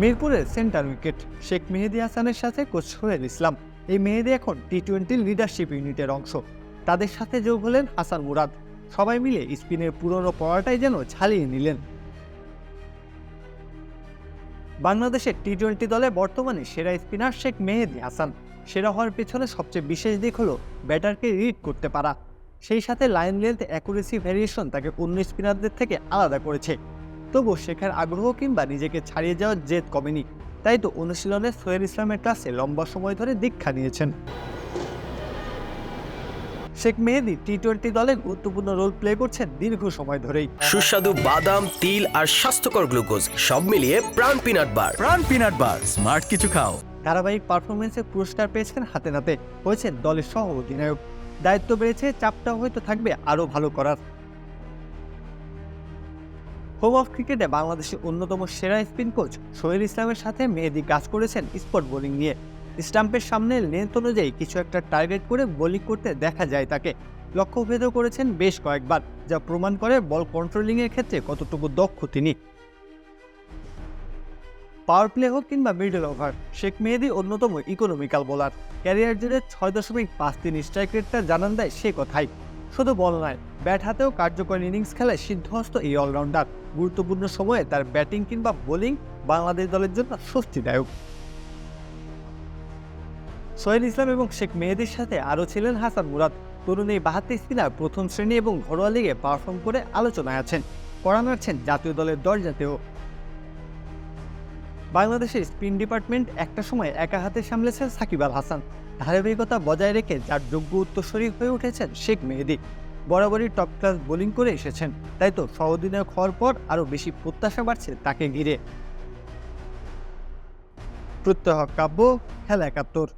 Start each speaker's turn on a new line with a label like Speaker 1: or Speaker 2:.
Speaker 1: মিরপুরের centre wicket Sheikh Mehedi হাসানের সাথে কোচ সোহেল ইসলাম। এই মেহেদি এখন টি টোয়েন্টি লিডারশিপ ইউনিটের অংশ। তাদের সাথে যোগ হলেন হাসান মুরাদ। সবাই মিলে স্পিনের পুরনো পড়াটাই যেন ঝালিয়ে নিলেন। বাংলাদেশের টি টোয়েন্টি দলে বর্তমানে সেরা স্পিনার শেখ মেহেদি হাসান। সেরা হওয়ার পেছনে সবচেয়ে বিশেষ দিক হলো ব্যাটারকে রিড করতে পারা। সেই সাথে লাইন লেন্থ অ্যাকুরেসি ভ্যারিয়েশন তাকে অন্য স্পিনারদের থেকে আলাদা করেছে। তবুও শেখার আগ্রহ কিংবা নিজেকে ছাড়িয়ে যাওয়ার জেদ কমেনি। তাই তো অনুশীলনে সোহেল ইসলামের ক্লাসে লম্বা সময় ধরে দীক্ষা নিয়েছেন। শেখ মেহেদি টি টোয়েন্টি দলে গুরুত্বপূর্ণ রোল প্লে করছেন দীর্ঘ সময় ধরেই।
Speaker 2: সুস্বাদু বাদাম তিল আর স্বাস্থ্যকর গ্লুকোজ সব মিলিয়ে প্রাণ পিনাট বার।
Speaker 3: প্রাণ পিনাট বার স্মার্ট কিছু খাও।
Speaker 1: ধারাবাহিক পারফরমেন্সে পুরস্কার পেয়েছেন হাতে নাতে হয়েছেন দলের সহ অধিনায়ক দায়িত্ব বেড়েছে চাপটা হয়তো থাকবে আরও ভালো করার। হোম অফ ক্রিকেটে বাংলাদেশের অন্যতম সেরা স্পিন কোচ সোহেল ইসলামের সাথে মেহেদি কাজ করেছেন স্পট বোলিং নিয়ে। স্টাম্পের সামনে লেন্থ অনুযায়ী কিছু একটা টার্গেট করে বোলিং করতে দেখা যায় তাকে। লক্ষ্যভেদও করেছেন বেশ কয়েকবার, যা প্রমাণ করে বল কন্ট্রোলিংয়ের ক্ষেত্রে কতটুকু দক্ষ তিনি। পাওয়ার প্লে হোক কিংবা মিডল ওভার শেখ মেহেদি অন্যতম ইকোনমিক্যাল বোলার ক্যারিয়ার জুড়ে ছয় দশমিক পাঁচ তিন স্ট্রাইক রেটটা জানান দেয় সে কথাই। শুধু বল নয় ব্যাট হাতেও কার্যকর ইনিংস খেলায় সিদ্ধহস্ত এই অলরাউন্ডার গুরুত্বপূর্ণ সময়ে তার ব্যাটিং কিংবা বোলিং বাংলাদেশ দলের জন্য স্বস্তিদায়ক। সোহেল ইসলাম এবং শেখ মেহেদির সাথে আরও ছিলেন হাসান মুরাদ। তরুণ এই বাহাত্তি স্পিনার প্রথম শ্রেণি এবং ঘরোয়া লিগে পারফর্ম করে আলোচনায় আছেন। কড়া নাড়ছেন জাতীয় দলের দরজাতেও বাংলাদেশের স্পিন ডিপার্টমেন্ট একটা সময় একা হাতে সামলেছেন সাকিব আল হাসান। ধারাবাহিকতা বজায় রেখে যার যোগ্য উত্তরসূরি হয়ে উঠেছেন শেখ মেহেদি। বরাবরই টপ ক্লাস বোলিং করে এসেছেন। তাই তো সহদিনের হওয়ার পর আরও বেশি প্রত্যাশা বাড়ছে তাকে ঘিরে। প্রত্যহ কাব্য, খেলা একাত্তর।